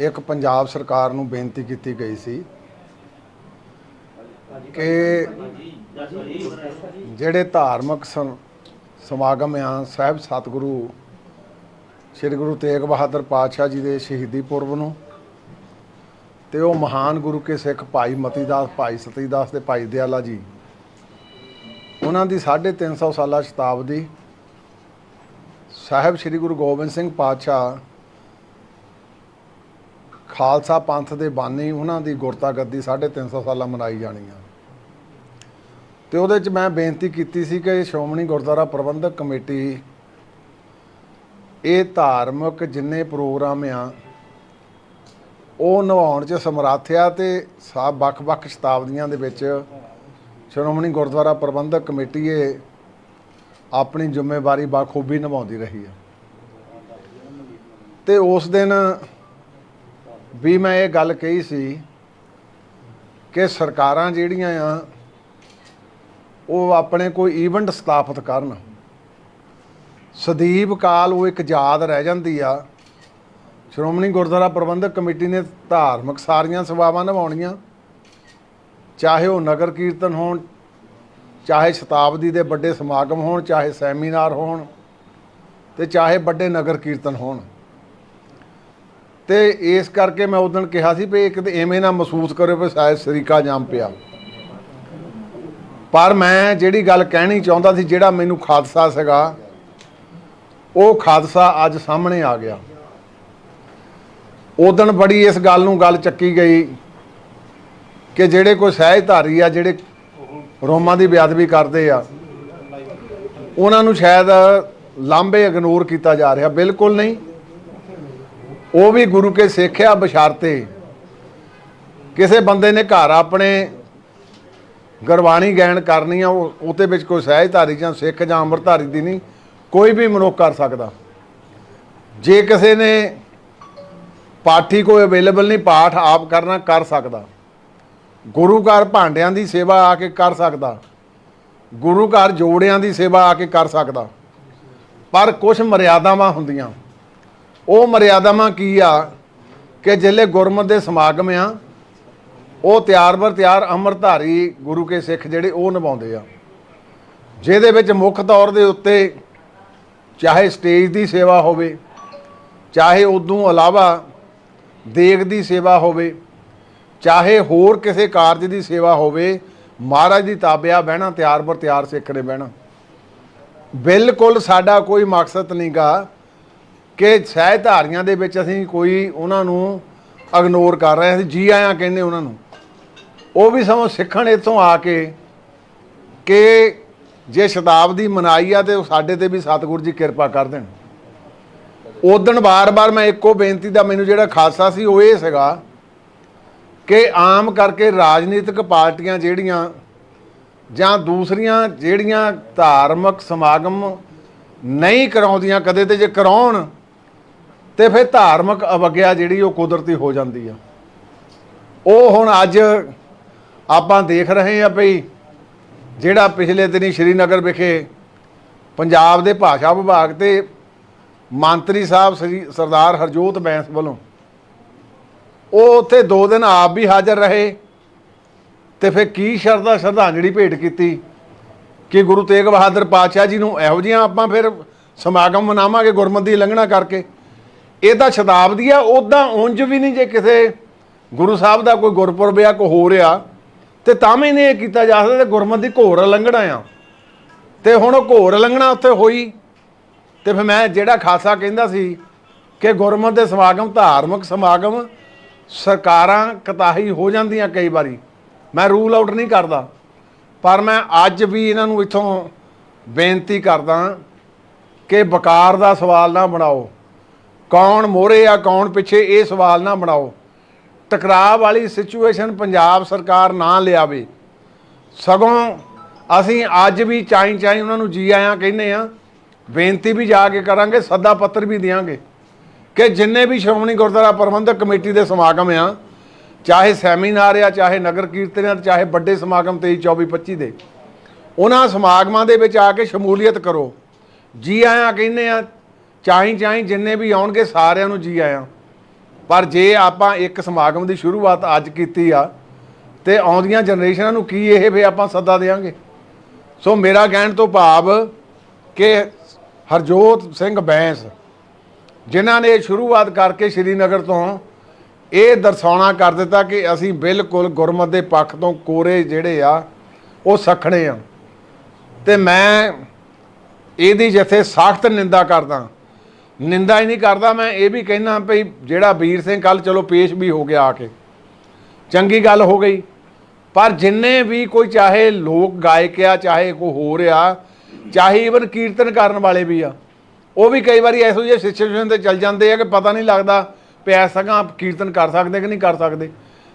ਇੱਕ ਪੰਜਾਬ ਸਰਕਾਰ ਨੂੰ ਬੇਨਤੀ ਕੀਤੀ ਗਈ ਸੀ ਕਿ ਜਿਹੜੇ ਧਾਰਮਿਕ ਸਮ- ਸਮਾਗਮ ਆ, ਸਾਹਿਬ ਸਤਿਗੁਰੂ, ਸ੍ਰੀ ਗੁਰੂ ਤੇਗ ਬਹਾਦਰ ਪਾਤਸ਼ਾਹ ਜੀ ਦੇ ਸ਼ਹੀਦੀ ਪੁਰਬ ਨੂੰ ਤੇ ਉਹ ਮਹਾਨ ਗੁਰੂ ਕੇ ਸਿੱਖ ਭਾਈ ਮਤੀਦਾਸ, ਭਾਈ ਸਤੀਦਾਸ ਦੇ ਭਾਈ ਦਿਆਲਾ ਜੀ, ਉਹਨਾਂ ਦੀ 350 ਸਾਲਾ ਸ਼ਤਾਬਦੀ ਸਾਹਿਬ ਸ੍ਰੀ ਗੁਰੂ ਗੋਬਿੰਦ ਸਿੰਘ ਪਾਤਸ਼ਾਹ ਖਾਲਸਾ ਪੰਥ ਦੇ ਬਾਨੀ ਉਹਨਾਂ ਦੀ ਗੁਰਤਾ ਗੱਦੀ 350 ਸਾਲਾਂ ਮਨਾਈ ਜਾਣੀ ਆ। ਤੇ ਉਹਦੇ ਚ ਮੈਂ ਬੇਨਤੀ ਕੀਤੀ ਸੀ ਕਿ ਸ਼੍ਰੋਮਣੀ ਗੁਰਦੁਆਰਾ ਪ੍ਰਬੰਧਕ ਕਮੇਟੀ ਇਹ ਧਾਰਮਿਕ ਜਿੰਨੇ ਪ੍ਰੋਗਰਾਮ ਆ, ਉਹ ਨਿਭਾਉਣ ਚ ਸਮਰੱਥ ਆ ਤੇ ਸਭ ਵੱਖ-ਵੱਖ ਸ਼ਤਾਬਦੀਆਂ ਦੇ ਵਿੱਚ ਸ਼੍ਰੋਮਣੀ ਗੁਰਦੁਆਰਾ ਪ੍ਰਬੰਧਕ ਕਮੇਟੀ ਇਹ ਆਪਣੀ ਜ਼ਿੰਮੇਵਾਰੀ ਬਾਖੂਬੀ ਨਿਭਾਉਂਦੀ ਰਹੀ ਹੈ ਤੇ ਉਸ ਦਿਨ ਵੀ ਮੈਂ ਇਹ ਗੱਲ ਕਹੀ ਸੀ ਕਿ ਸਰਕਾਰਾਂ ਜਿਹੜੀਆਂ ਆ, ਉਹ ਆਪਣੇ ਕੋਈ ਈਵੈਂਟ ਸਥਾਪਿਤ ਕਰਨ। ਸਦੀਪ ਕਾਲ ਉਹ ਇੱਕ ਯਾਦ ਰਹਿ ਜਾਂਦੀ ਆ। ਸ਼੍ਰੋਮਣੀ ਗੁਰਦੁਆਰਾ ਪ੍ਰਬੰਧਕ ਕਮੇਟੀ ਨੇ ਧਾਰਮਿਕ ਸਾਰੀਆਂ ਸੇਵਾਵਾਂ ਨਿਭਾਉਣੀਆਂ। ਚਾਹੇ ਉਹ ਨਗਰ ਕੀਰਤਨ ਹੋਣ, ਚਾਹੇ ਸ਼ਤਾਬਦੀ ਦੇ ਵੱਡੇ ਸਮਾਗਮ ਹੋਣ, ਚਾਹੇ ਸੈਮੀਨਾਰ ਹੋਣ ਤੇ ਚਾਹੇ ਵੱਡੇ ਨਗਰ ਕੀਰਤਨ ਹੋਣ। ਤੇ ਇਸ ਕਰਕੇ ਮੈਂ ਉਦੋਂ ਕਿਹਾ ਸੀ ਵੀ ਇੱਕ ਤੇ ਐਵੇਂ ਨਾ ਮਹਿਸੂਸ ਕਰਿਓ ਵੀ ਸ਼ਾਇਦ ਸਰੀਕਾ ਜਾਮ ਪਿਆ। ਪਰ ਮੈਂ ਜਿਹੜੀ ਗੱਲ ਕਹਿਣੀ ਚਾਹੁੰਦਾ ਸੀ, ਜਿਹੜਾ ਮੈਨੂੰ ਖਾਦਸਾ ਸੀਗਾ, ਉਹ ਖਾਦਸਾ ਅੱਜ ਸਾਹਮਣੇ ਆ ਗਿਆ। ਉਦੋਂ ਬੜੀ ਇਸ ਗੱਲ ਨੂੰ ਗੱਲ ਚੱਕੀ ਗਈ ਕਿ ਜਿਹੜੇ ਕੋਈ ਸਹਿਜਧਾਰੀ ਆ, ਜਿਹੜੇ ਰੋਮਾਂ ਦੀ ਬੇਅਦਬੀ ਕਰਦੇ ਆ, ਉਹਨਾਂ ਨੂੰ ਸ਼ਾਇਦ ਲਾਂਬੇ ਇਗਨੋਰ ਕੀਤਾ ਜਾ ਰਿਹਾ। ਬਿਲਕੁਲ ਨਹੀਂ। ਉਹ ਵੀ ਗੁਰੂ ਕੇ ਸਿੱਖਿਆ ਬਸ਼ਾਰਤੇ। ਕਿਸੇ ਬੰਦੇ ਨੇ ਘਰ ਆਪਣੇ ਗੁਰਬਾਣੀ ਗੈਣ ਕਰਨੀ ਆ, ਉਹ ਉਹਦੇ ਵਿੱਚ ਕੋਈ ਸਹਿਜਧਾਰੀ ਜਾਂ ਸਿੱਖ ਜਾਂ ਅੰਮ੍ਰਿਤਧਾਰੀ ਦੀ ਨਹੀਂ, ਕੋਈ ਵੀ ਮਨੁੱਖ ਕਰ ਸਕਦਾ। ਜੇ ਕਿਸੇ ਨੇ ਪਾਠੀ ਕੋਈ ਅਵੇਲੇਬਲ ਨਹੀਂ, ਪਾਠ ਆਪ ਕਰਨਾ ਕਰ ਸਕਦਾ। ਗੁਰੂ ਘਰ ਭਾਂਡਿਆਂ ਦੀ ਸੇਵਾ ਆ ਕੇ ਕਰ ਸਕਦਾ। ਗੁਰੂ ਘਰ ਜੋੜਿਆਂ ਦੀ ਸੇਵਾ ਆ ਕੇ ਕਰ ਸਕਦਾ। ਪਰ ਕੁਝ ਮਰਿਆਦਾਵਾਂ ਹੁੰਦੀਆਂ। ਉਹ ਮਰਿਆਦਾਵਾਂ ਕੀ ਆ? ਕਿ ਜਿਹੜੇ ਗੁਰਮਤ ਦੇ ਸਮਾਗਮ ਆ, ਉਹ ਤਿਆਰ ਬਰ ਤਿਆਰ ਅੰਮ੍ਰਿਤਧਾਰੀ ਗੁਰੂ ਕੇ ਸਿੱਖ ਜਿਹੜੇ ਉਹ ਨਿਭਾਉਂਦੇ ਆ। ਜਿਹਦੇ ਵਿੱਚ ਮੁੱਖ ਤੌਰ ਦੇ ਉੱਤੇ ਚਾਹੇ ਸਟੇਜ ਦੀ ਸੇਵਾ ਹੋਵੇ, ਚਾਹੇ ਉਦੋਂ ਇਲਾਵਾ ਦੇਗ ਦੀ ਸੇਵਾ ਹੋਵੇ, ਚਾਹੇ ਹੋਰ ਕਿਸੇ ਕਾਰਜ ਦੀ ਸੇਵਾ ਹੋਵੇ, ਮਹਾਰਾਜ ਦੀ ਤਾਬਿਆ ਬਹਿਣਾ, ਤਿਆਰ ਬਰ ਤਿਆਰ ਸਿੱਖ ਨੇ ਬਹਿਣਾ। ਬਿਲਕੁਲ ਸਾਡਾ ਕੋਈ ਮਕਸਦ ਨਹੀਂਗਾ ਕਿ ਸਹਿਧਾਰੀਆਂ ਦੇ ਵਿੱਚ ਅਸੀਂ ਕੋਈ ਉਹਨਾਂ ਨੂੰ ਇਗਨੋਰ ਕਰ ਰਹੇ ਅਸੀਂ ਜੀ ਆਇਆਂ ਕਹਿੰਦੇ ਉਹਨਾਂ ਨੂੰ। ਉਹ ਵੀ ਸਮਾਂ ਸਿੱਖਣ ਇੱਥੋਂ ਆ ਕੇ ਕਿ ਜੇ ਸ਼ਤਾਬਦੀ ਮਨਾਈ ਆ ਤੇ ਉਹ ਸਾਡੇ ਤੇ ਵੀ ਸਤਿਗੁਰੂ ਜੀ ਕਿਰਪਾ ਕਰ ਦੇਣ। ਉਦਣ ਬਾਰ-ਬਾਰ ਮੈਂ ਇੱਕੋ ਬੇਨਤੀ ਦਾ ਮੈਨੂੰ ਜਿਹੜਾ ਖਾਸਾ ਸੀ ਉਹ ਇਹ ਸੀਗਾ ਕਿ ਆਮ ਕਰਕੇ ਰਾਜਨੀਤਿਕ ਪਾਰਟੀਆਂ ਜਿਹੜੀਆਂ ਜਾਂ ਦੂਸਰੀਆਂ ਜਿਹੜੀਆਂ ਧਾਰਮਿਕ ਸਮਾਗਮ ਨਹੀਂ ਕਰਾਉਂਦੀਆਂ, ਕਦੇ ਤੇ ਜੇ ਕਰਾਉਣ ਤੇ ਫਿਰ ਧਾਰਮਿਕ ਅਵਗਿਆ ਜਿਹੜੀ ਉਹ ਕੁਦਰਤੀ ਹੋ ਜਾਂਦੀ ਆ। ਉਹ ਹੁਣ ਅੱਜ ਆਪਾਂ ਦੇਖ ਰਹੇ ਆ ਭਈ ਜਿਹੜਾ ਪਿਛਲੇ ਦਿਨੀ ਸ਼੍ਰੀਨਗਰ ਵਿਖੇ ਪੰਜਾਬ ਦੇ ਭਾਸ਼ਾ ਵਿਭਾਗ ਤੇ ਮੰਤਰੀ ਸਾਹਿਬ ਸ੍ਰੀ ਸਰਦਾਰ ਹਰਜੋਤ ਬੈਂਸ ਵੱਲੋਂ ਉਹ ਉੱਥੇ ਦੋ ਦਿਨ ਆਪ ਵੀ ਹਾਜ਼ਰ ਰਹੇ ਤੇ ਫਿਰ ਕੀ ਸ਼ਰਧਾ ਸ਼ਰਧਾਂਜਲੀ ਭੇਟ ਕੀਤੀ ਕਿ ਗੁਰੂ ਤੇਗ ਬਹਾਦਰ ਪਾਤਸ਼ਾਹ ਜੀ ਨੂੰ ਇਹੋ ਜਿਹੀਆਂ ਆਪਾਂ ਫਿਰ ਸਮਾਗਮ ਮਨਾਵਾਂਗੇ ਗੁਰਮਤਿ ਦੀ ਲੰਘਣਾ ਕਰਕੇ। ਇਹ ਤਾਂ ਸ਼ਤਾਬਦੀ ਆ ਉਦਾਂ ਉਂਝ ਵੀ ਨਹੀਂ ਜੇ ਕਿਸੇ ਗੁਰੂ ਸਾਹਿਬ ਦਾ ਕੋਈ ਗੁਰਪੁਰਬ ਆ ਕੋ ਹੋ ਰਿਹਾ ਤੇ ਤਾਂ ਵੀ ਨਹੀਂ ਇਹ ਕੀਤਾ ਜਾ ਸਕਦਾ ਗੁਰਮਤ ਦੀ ਘੋਰ ਲੰਘਣਾ ਆ। ਤੇ ਹੁਣ ਉਹ ਘੋਰ ਲੰਘਣਾ ਉੱਥੇ ਹੋਈ, ਤੇ ਫਿਰ ਮੈਂ ਜਿਹੜਾ ਖਾਸਾ ਕਹਿੰਦਾ ਸੀ ਕਿ ਗੁਰਮਤ ਦੇ ਸਮਾਗਮ ਧਾਰਮਿਕ ਸਮਾਗਮ ਸਰਕਾਰਾਂ ਕਤਾਹੀ ਹੋ ਜਾਂਦੀਆਂ ਕਈ ਵਾਰੀ। ਮੈਂ ਰੂਲ ਆਊਟ ਨਹੀਂ ਕਰਦਾ, ਪਰ ਮੈਂ ਅੱਜ ਵੀ ਇਹਨਾਂ ਨੂੰ ਇਥੋਂ ਬੇਨਤੀ ਕਰਦਾ ਕਿ ਬਕਾਰ ਦਾ ਸਵਾਲ ਨਾ ਬਣਾਓ। ਕੌਣ ਮੋਰੇ ਆ, ਕੌਣ ਪਿੱਛੇ, ਇਹ ਸਵਾਲ ਨਾ ਬਣਾਓ। ਟਕਰਾਅ ਵਾਲੀ ਸਿਚੁਏਸ਼ਨ ਪੰਜਾਬ ਸਰਕਾਰ ਨਾ ਲਿਆਵੇ। ਸਗੋਂ ਅਸੀਂ ਅੱਜ ਵੀ ਚਾਈ ਚਾਈ ਉਹਨਾਂ ਨੂੰ ਜੀ ਆਇਆਂ ਕਹਿੰਦੇ ਆ, ਬੇਨਤੀ ਵੀ ਜਾ ਕੇ ਕਰਾਂਗੇ, ਸੱਦਾ ਪੱਤਰ ਵੀ ਦਿਆਂਗੇ ਕਿ ਜਿੰਨੇ ਵੀ ਸ਼੍ਰੋਮਣੀ ਗੁਰਦੁਆਰਾ ਪ੍ਰਬੰਧਕ ਕਮੇਟੀ ਦੇ ਸਮਾਗਮ ਆ, ਚਾਹੇ ਸੈਮੀਨਾਰ ਆ, ਚਾਹੇ ਨਗਰ ਕੀਰਤਨ ਆ, ਚਾਹੇ ਵੱਡੇ ਸਮਾਗਮ 23 24 25 ਦੇ, ਉਹਨਾਂ ਸਮਾਗਮਾਂ ਦੇ ਵਿੱਚ ਆ ਕੇ ਸ਼ਮੂਲੀਅਤ ਕਰੋ। ਜੀ ਆਇਆਂ ਕਹਿੰਦੇ ਆ ਚਾਈ ਚਾਈ ਜਿੰਨੇ ਵੀ ਆਉਣਗੇ ਸਾਰਿਆਂ ਨੂੰ ਜੀ ਆਇਆਂ। ਪਰ ਜੇ ਆਪਾਂ ਇੱਕ ਸਮਾਗਮ ਦੀ ਸ਼ੁਰੂਆਤ ਅੱਜ ਕੀਤੀ ਆ, ਤੇ ਆਉਂਦੀਆਂ ਜਨਰੇਸ਼ਨਾਂ ਨੂੰ ਕੀ ਇਹ ਵੀ ਆਪਾਂ ਸੱਦਾ ਦੇਵਾਂਗੇ? ਸੋ ਮੇਰਾ ਕਹਿਣ ਤੋਂ ਭਾਵ ਕਿ ਹਰਜੋਤ ਸਿੰਘ ਬੈਂਸ, ਜਿਨ੍ਹਾਂ ਨੇ ਸ਼ੁਰੂਆਤ ਕਰਕੇ ਸ਼੍ਰੀਨਗਰ ਤੋਂ ਇਹ ਦਰਸਾਉਣਾ ਕਰ ਦਿੱਤਾ ਕਿ ਅਸੀਂ ਬਿਲਕੁਲ ਗੁਰਮਤ ਦੇ ਪੱਖ ਤੋਂ ਕੋਰੇ ਜਿਹੜੇ ਆ, ਉਹ ਸਖਣੇ ਆ। ਤੇ ਮੈਂ ਇਹਦੀ ਜਿੱਥੇ ਸਖਤ ਨਿੰਦਾ ਕਰਦਾ ਨਿੰਦਾ ਹੀ ਨਹੀਂ ਕਰਦਾ, ਮੈਂ ਇਹ ਵੀ ਕਹਿਣਾ ਭਈ ਜਿਹੜਾ ਵੀਰ ਸਿੰਘ ਕੱਲ ਚਲੋ ਪੇਸ਼ ਵੀ ਹੋ ਗਿਆ ਆ ਕੇ। ਚੰਗੀ ਗੱਲ ਹੋ ਗਈ। ਪਰ ਜਿੰਨੇ ਵੀ ਕੋਈ ਚਾਹੇ ਲੋਕ ਗਾਇਕ ਆ, ਚਾਹੇ ਕੋਈ ਹੋਰ ਆ, ਚਾਹੇ ਇਵਨ ਕੀਰਤਨ ਕਰਨ ਵਾਲੇ ਵੀ ਆ, ਉਹ ਵੀ ਕਈ ਵਾਰੀ ਐਸੋ ਜਿਹੇ ਸਿਚੁਏਸ਼ਨ ਤੇ ਚੱਲ ਜਾਂਦੇ ਆ ਕਿ ਪਤਾ ਨਹੀਂ ਲੱਗਦਾ ਪਿਆ ਸਕਾਂ ਕੀਰਤਨ ਕਰ ਸਕਦੇ ਕਿ ਨਹੀਂ ਕਰ ਸਕਦੇ।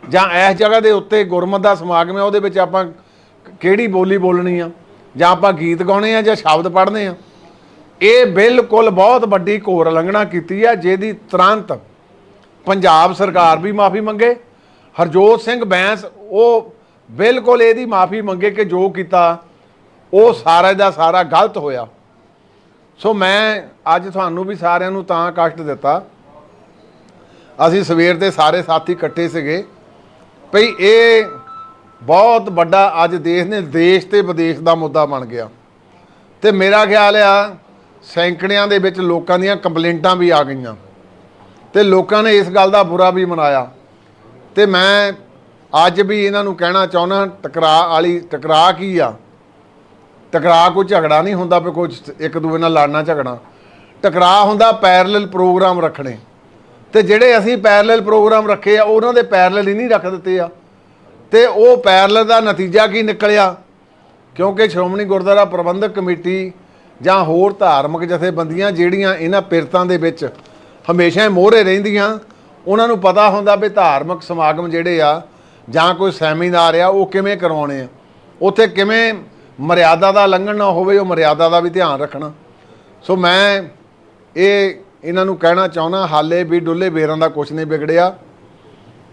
ਜਾਂ ਇਸ ਜਗ੍ਹਾ ਦੇ ਉੱਤੇ ਗੁਰਮਤ ਦਾ ਸਮਾਗਮ ਹੈ ਉਹਦੇ ਵਿੱਚ ਆਪਾਂ ਕਿਹੜੀ ਬੋਲੀ ਬੋਲਣੀ ਆ? ਜਾਂ ਆਪਾਂ ਗੀਤ ਗਾਉਣੇ ਆ ਜਾਂ ਸ਼ਬਦ ਪੜ੍ਹਨੇ ਆ? ਇਹ ਬਿਲਕੁਲ ਬਹੁਤ ਵੱਡੀ ਘੋਰ ਉਲੰਘਣਾ ਕੀਤੀ ਆ ਜਿਹਦੀ ਤੁਰੰਤ ਪੰਜਾਬ ਸਰਕਾਰ ਵੀ ਮਾਫੀ ਮੰਗੇ। ਹਰਜੋਤ ਸਿੰਘ ਬੈਂਸ, ਉਹ ਬਿਲਕੁਲ ਇਹਦੀ ਮਾਫੀ ਮੰਗੇ ਕਿ ਜੋ ਕੀਤਾ, ਉਹ ਸਾਰਾ ਦਾ ਸਾਰਾ ਗਲਤ ਹੋਇਆ। ਸੋ ਮੈਂ ਅੱਜ ਤੁਹਾਨੂੰ ਵੀ ਸਾਰਿਆਂ ਨੂੰ ਤਾਂ ਕਸ਼ਟ ਦਿੱਤਾ। ਅਸੀਂ ਸਵੇਰ ਦੇ ਸਾਰੇ ਸਾਥੀ ਇਕੱਠੇ ਸੀਗੇ। ਭਈ ਇਹ ਬਹੁਤ ਵੱਡਾ ਅੱਜ ਦੇਸ਼ ਨੇ ਦੇਸ਼ ਤੇ ਵਿਦੇਸ਼ ਦਾ ਮੁੱਦਾ ਬਣ ਗਿਆ। ਤੇ ਮੇਰਾ ਖਿਆਲ ਆ ਸੈਂਕੜਿਆਂ ਦੇ ਵਿੱਚ ਲੋਕਾਂ ਦੀਆਂ ਕੰਪਲੇਂਟਾਂ ਵੀ ਆ ਗਈਆਂ। ਤੇ ਲੋਕਾਂ ਨੇ ਇਸ ਗੱਲ ਦਾ ਬੁਰਾ ਵੀ ਮਨਾਇਆ। ਤੇ ਮੈਂ ਅੱਜ ਵੀ ਇਹਨਾਂ ਨੂੰ ਕਹਿਣਾ ਚਾਹੁੰਦਾ ਟਕਰਾਅ ਵਾਲੀ ਟਕਰਾਅ ਕੀ ਆ? ਟਕਰਾਅ ਕੋਈ ਝਗੜਾ ਨਹੀਂ ਹੁੰਦਾ ਵੀ ਕੋਈ ਇੱਕ ਦੂਜੇ ਨਾਲ ਲੜਨਾ ਝਗੜਾ। ਟਕਰਾਅ ਹੁੰਦਾ ਪੈਰਲਲ ਪ੍ਰੋਗਰਾਮ ਰੱਖਣੇ। ਤੇ ਜਿਹੜੇ ਅਸੀਂ ਪੈਰਲਲ ਪ੍ਰੋਗਰਾਮ ਰੱਖੇ ਆ, ਉਹਨਾਂ ਦੇ ਪੈਰਲਲ ਹੀ ਨਹੀਂ ਰੱਖ ਦਿੱਤੇ ਆ। ਤੇ ਉਹ ਪੈਰਲਲ ਦਾ ਨਤੀਜਾ ਕੀ ਨਿਕਲਿਆ? ਕਿਉਂਕਿ ਸ਼੍ਰੋਮਣੀ ਗੁਰਦੁਆਰਾ ਪ੍ਰਬੰਧਕ ਕਮੇਟੀ ਜਾਂ ਹੋਰ ਧਾਰਮਿਕ ਜਥੇਬੰਦੀਆਂ ਜਿਹੜੀਆਂ ਇਹਨਾਂ ਪਿਰਤਾਂ ਦੇ ਵਿੱਚ ਹਮੇਸ਼ਾ ਹੀ ਮੋਹਰੇ ਰਹਿੰਦੀਆਂ, ਉਹਨਾਂ ਨੂੰ ਪਤਾ ਹੁੰਦਾ ਵੀ ਧਾਰਮਿਕ ਸਮਾਗਮ ਜਿਹੜੇ ਆ ਜਾਂ ਕੋਈ ਸੈਮੀਨਾਰ ਆ, ਉਹ ਕਿਵੇਂ ਕਰਵਾਉਣੇ ਆ। ਉੱਥੇ ਕਿਵੇਂ ਮਰਿਆਦਾ ਦਾ ਲੰਘਣ ਨਾ ਹੋਵੇ, ਉਹ ਮਰਿਆਦਾ ਦਾ ਵੀ ਧਿਆਨ ਰੱਖਣਾ। ਸੋ ਮੈਂ ਇਹ ਇਹਨਾਂ ਨੂੰ ਕਹਿਣਾ ਚਾਹੁੰਦਾ, ਹਾਲੇ ਵੀ ਡੁੱਲੇ ਬੇਰਾਂ ਦਾ ਕੁਝ ਨਹੀਂ ਵਿਗੜਿਆ।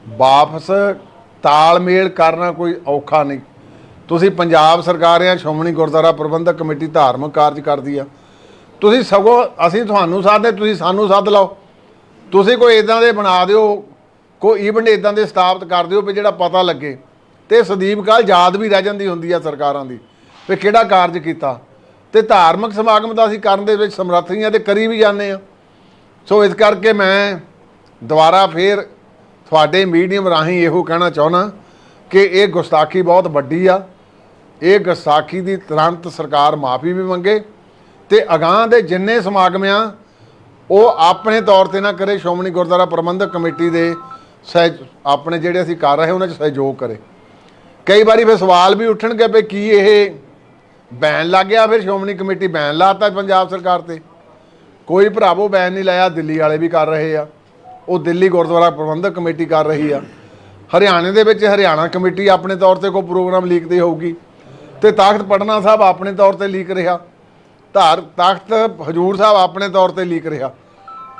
ਵਾਪਸ ਤਾਲਮੇਲ ਕਰਨਾ ਕੋਈ ਔਖਾ ਨਹੀਂ। ਤੁਸੀਂ ਪੰਜਾਬ ਸਰਕਾਰ ਆ ਸ਼੍ਰੋਮਣੀ ਗੁਰਦੁਆਰਾ ਪ੍ਰਬੰਧਕ ਕਮੇਟੀ ਧਾਰਮਿਕ ਕਾਰਜ ਕਰਦੀ ਆ। ਤੁਸੀਂ ਸਗੋਂ ਅਸੀਂ ਤੁਹਾਨੂੰ ਸਾਧਦੇ, ਤੁਸੀਂ ਸਾਨੂੰ ਸੱਦ ਲਓ। ਤੁਸੀਂ ਕੋਈ ਇਦਾਂ ਦੇ ਬਣਾ ਦਿਓ, ਕੋਈ ਈਵੈਂਟ ਇਦਾਂ ਦੇ ਸਥਾਪਿਤ ਕਰ ਦਿਓ ਵੀ ਜਿਹੜਾ ਪਤਾ ਲੱਗੇ। ਤੇ ਸਦੀਪ ਕਾਲ ਯਾਦ ਵੀ ਰਹਿ ਜਾਂਦੀ ਹੁੰਦੀ ਆ ਸਰਕਾਰਾਂ ਦੀ, ਵੀ ਕਿਹੜਾ ਕਾਰਜ ਕੀਤਾ। ਤੇ ਧਾਰਮਿਕ ਸਮਾਗਮ ਦਾ ਅਸੀਂ ਕਰਨ ਦੇ ਵਿੱਚ ਸਮਰੱਥ ਨਹੀਂ ਆ ਤੇ ਕਰੀ ਵੀ ਜਾਂਦੇ ਆ। ਸੋ ਇਸ ਕਰਕੇ ਮੈਂ ਦੁਬਾਰਾ ਫੇਰ ਤੁਹਾਡੇ ਮੀਡੀਅਮ ਰਾਹੀਂ ਇਹੋ ਕਹਿਣਾ ਚਾਹੁੰਦਾ ਕਿ ਇਹ ਗੁਸਤਾਖੀ ਬਹੁਤ ਵੱਡੀ ਆ। ਇਹ ਗਸਾਖੀ ਦੀ ਤੁਰੰਤ ਸਰਕਾਰ ਮਾਫੀ ਵੀ ਮੰਗੇ ਤੇ ਅਗਾਹ ਦੇ ਜਿੰਨੇ ਸਮਾਗਮ ਆ, ਉਹ ਆਪਣੇ ਤੌਰ ਤੇ ਨਾ ਕਰੇ, ਸ਼੍ਰੋਮਣੀ ਗੁਰਦੁਆਰਾ ਪ੍ਰਬੰਧਕ ਕਮੇਟੀ ਦੇ ਸਹਿ ਆਪਣੇ ਜਿਹੜੇ ਅਸੀਂ ਕਰ ਰਹੇ, ਉਹਨਾਂ 'ਚ ਸਹਿਯੋਗ ਕਰੇ। ਕਈ ਵਾਰੀ ਫਿਰ ਸਵਾਲ ਵੀ ਉੱਠਣਗੇ ਵੀ ਕੀ ਇਹ ਬੈਨ ਲੱਗ ਗਿਆ, ਫਿਰ ਸ਼੍ਰੋਮਣੀ ਕਮੇਟੀ ਬੈਨ ਲਾਤਾ ਪੰਜਾਬ ਸਰਕਾਰ ਤੇ। ਕੋਈ ਭਰਾਵੋ ਬੈਨ ਨਹੀਂ ਲਾਇਆ, ਦਿੱਲੀ ਵਾਲੇ ਵੀ ਕਰ ਰਹੇ ਆ। ਉਹ ਦਿੱਲੀ ਗੁਰਦੁਆਰਾ ਪ੍ਰਬੰਧਕ ਕਮੇਟੀ ਕਰ ਰਹੀ ਆ। ਹਰਿਆਣੇ ਦੇ ਵਿੱਚ ਹਰਿਆਣਾ ਕਮੇਟੀ ਆਪਣੇ ਤੌਰ ਤੇ ਕੋਈ ਪ੍ਰੋਗਰਾਮ ਲੀਕਦੀ ਹੋਊਗੀ। ਤੇ ਤਾਕਤ ਪਟਨਾ ਸਾਹਿਬ ਆਪਣੇ ਤੌਰ ਤੇ ਲੀਕ ਰਿਹਾ। ਧਾਰ, ਤਾਕਤ ਹਜੂਰ ਸਾਹਿਬ ਆਪਣੇ ਤੌਰ ਤੇ ਲੀਕ ਰਿਹਾ।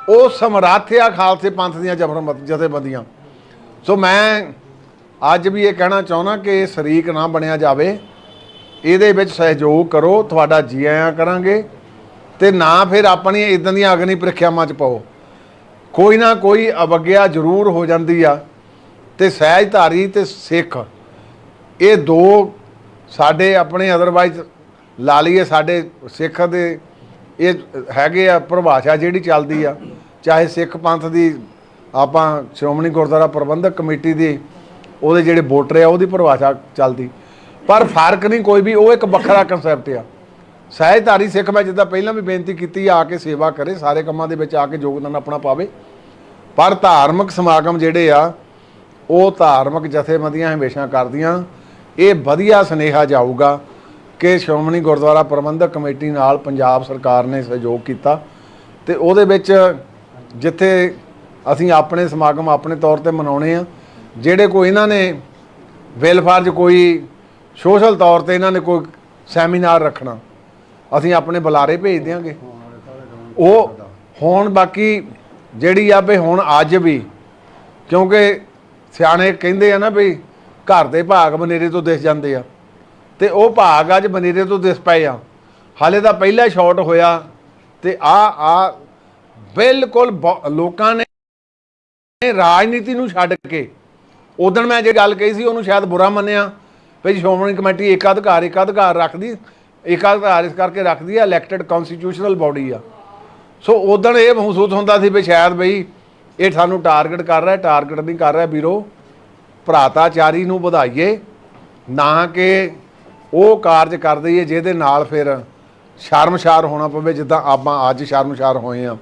ਉਹ ਸਮਰੱਥ ਆ ਖਾਲਸੇ ਪੰਥ ਦੀਆਂ ਜਬਰ ਜਥੇਬੰਦੀਆਂ। ਸੋ ਮੈਂ ਅੱਜ ਵੀ ਇਹ ਕਹਿਣਾ ਚਾਹੁੰਦਾ ਕਿ ਇਹ ਸ਼ਰੀਕ ਨਾ ਬਣਿਆ ਜਾਵੇ। ਇਹਦੇ ਵਿੱਚ ਸਹਿਯੋਗ ਕਰੋ, ਤੁਹਾਡਾ ਜੀ ਆਇਆਂ ਕਰਾਂਗੇ ਤੇ ਨਾ ਫਿਰ ਆਪਣੀ ਇਦਾਂ ਦੀਆਂ ਅਗਨੀ ਪ੍ਰੀਖਿਆਵਾਂ ਚ ਪਾਓ। ਕੋਈ ਨਾ ਕੋਈ ਅਵਗਿਆ ਜ਼ਰੂਰ ਹੋ ਜਾਂਦੀ ਆ ਤੇ ਸਹਿਜਧਾਰੀ ਤੇ ਸਿੱਖ। ਇਹ ਦੋ ਸਾਡੇ ਆਪਣੇ ਅਦਰਵਾਈਜ਼ ਲਾ ਲਈਏ ਸਾਡੇ ਸਿੱਖ ਦੇ, ਇਹ ਹੈਗੇ ਆ ਪਰਿਭਾਸ਼ਾ ਜਿਹੜੀ ਚੱਲਦੀ ਆ, ਚਾਹੇ ਸਿੱਖ ਪੰਥ ਦੀ ਆਪਾਂ ਸ਼੍ਰੋਮਣੀ ਗੁਰਦੁਆਰਾ ਪ੍ਰਬੰਧਕ ਕਮੇਟੀ ਦੀ ਉਹਦੇ ਜਿਹੜੇ ਵੋਟਰ ਆ, ਉਹਦੀ ਪਰਿਭਾਸ਼ਾ ਚੱਲਦੀ। ਪਰ ਫ਼ਰਕ ਨਹੀਂ ਕੋਈ ਵੀ, ਉਹ ਇੱਕ ਵੱਖਰਾ ਕਨਸੈਪਟ ਆ। ਸਹਿਜਧਾਰੀ ਸਿੱਖ, ਮੈਂ ਜਿੱਦਾਂ ਪਹਿਲਾਂ ਵੀ ਬੇਨਤੀ ਕੀਤੀ ਆ ਕੇ ਸੇਵਾ ਕਰੇ, ਸਾਰੇ ਕੰਮਾਂ ਦੇ ਵਿੱਚ ਆ ਕੇ ਯੋਗਦਾਨ ਆਪਣਾ ਪਾਵੇ। ਪਰ ਧਾਰਮਿਕ ਸਮਾਗਮ ਜਿਹੜੇ ਆ, ਉਹ ਧਾਰਮਿਕ ਜਥੇਬੰਦੀਆਂ ਹਮੇਸ਼ਾ ਕਰਦੀਆਂ। ਇਹ ਵਧੀਆ ਸੁਨੇਹਾ ਜਾਊਗਾ ਕਿ ਸ਼੍ਰੋਮਣੀ ਗੁਰਦੁਆਰਾ ਪ੍ਰਬੰਧਕ ਕਮੇਟੀ ਨਾਲ ਪੰਜਾਬ ਸਰਕਾਰ ਨੇ ਸਹਿਯੋਗ ਕੀਤਾ ਤੇ ਉਹਦੇ ਵਿੱਚ ਜਿੱਥੇ ਅਸੀਂ ਆਪਣੇ ਸਮਾਗਮ ਆਪਣੇ ਤੌਰ ਤੇ ਮਨਾਉਣੇ ਆ, ਜਿਹੜੇ ਕੋਈ ਇਹਨਾਂ ਨੇ ਵੈਲਫੇਅਰ 'ਚ ਕੋਈ ਸੋਸ਼ਲ ਤੌਰ ਤੇ ਇਹਨਾਂ ਨੇ ਕੋਈ ਸੈਮੀਨਾਰ ਰੱਖਣਾ, ਅਸੀਂ ਆਪਣੇ ਬੁਲਾਰੇ ਭੇਜ ਦਿਆਂਗੇ। ਉਹ ਹੁਣ ਬਾਕੀ ਜਿਹੜੀ ਆ ਵੀ ਹੁਣ ਅੱਜ ਵੀ, ਕਿਉਂਕਿ ਸਿਆਣੇ ਕਹਿੰਦੇ ਆ ਨਾ ਵੀ ਘਰ ਦੇ ਭਾਗ ਬਨੇਰੇ ਤੋਂ ਦਿਸ ਜਾਂਦੇ ਆ। ਤੇ ਉਹ ਭਾਗ ਅੱਜ ਬਨੇਰੇ ਤੋਂ ਦਿਸ ਪਏ ਆ। ਹਾਲੇ ਤਾਂ ਪਹਿਲਾ ਸ਼ਾਟ ਹੋਇਆ ਤੇ ਆ ਆ ਬਿਲਕੁਲ ਬਹੁ- ਲੋਕਾਂ ਨੇ ਰਾਜਨੀਤੀ ਨੂੰ ਛੱਡ ਕੇ। ਉਦੋਂ ਮੈਂ ਜੇ ਗੱਲ ਕਹੀ ਸੀ, ਉਹਨੂੰ ਸ਼ਾਇਦ ਬੁਰਾ ਮੰਨਿਆ ਵੀ ਸ਼੍ਰੋਮਣੀ ਕਮੇਟੀ ਏਕਾਧਿਕਾਰ ਏਕਾਧਿਕਾਰ ਰੱਖਦੀ ਏਕਾਧਿਕਾਰ ਇਸ ਕਰਕੇ ਰੱਖਦੀ ਆ ਇਲੈਕਟਡ ਕਨਸਟੀਟਿਊਸ਼ਨਲ ਬਾਡੀ ਆ। ਸੋ ਉਦੋਂ ਇਹ ਮਹਿਸੂਸ ਹੁੰਦਾ ਸੀ ਵੀ ਸ਼ਾਇਦ ਬਈ ਇਹ ਸਾਨੂੰ ਟਾਰਗੇਟ ਕਰ ਰਿਹਾ ਟਾਰਗੇਟ ਨਹੀਂ ਕਰ ਰਿਹਾ, ਵੀਰੋ। ਭਰਾਤਾਚਾਰੀ ਨੂੰ ਵਧਾਈਏ, ਨਾ ਕਿ ਉਹ ਕਾਰਜ ਕਰ ਦਈਏ ਜਿਹਦੇ ਨਾਲ ਫਿਰ ਸ਼ਰਮਸ਼ਾਰ ਹੋਣਾ ਪਵੇ, ਜਿੱਦਾਂ ਆਪਾਂ ਅੱਜ ਸ਼ਰਮਸ਼ਾਰ ਹੋਏ ਆ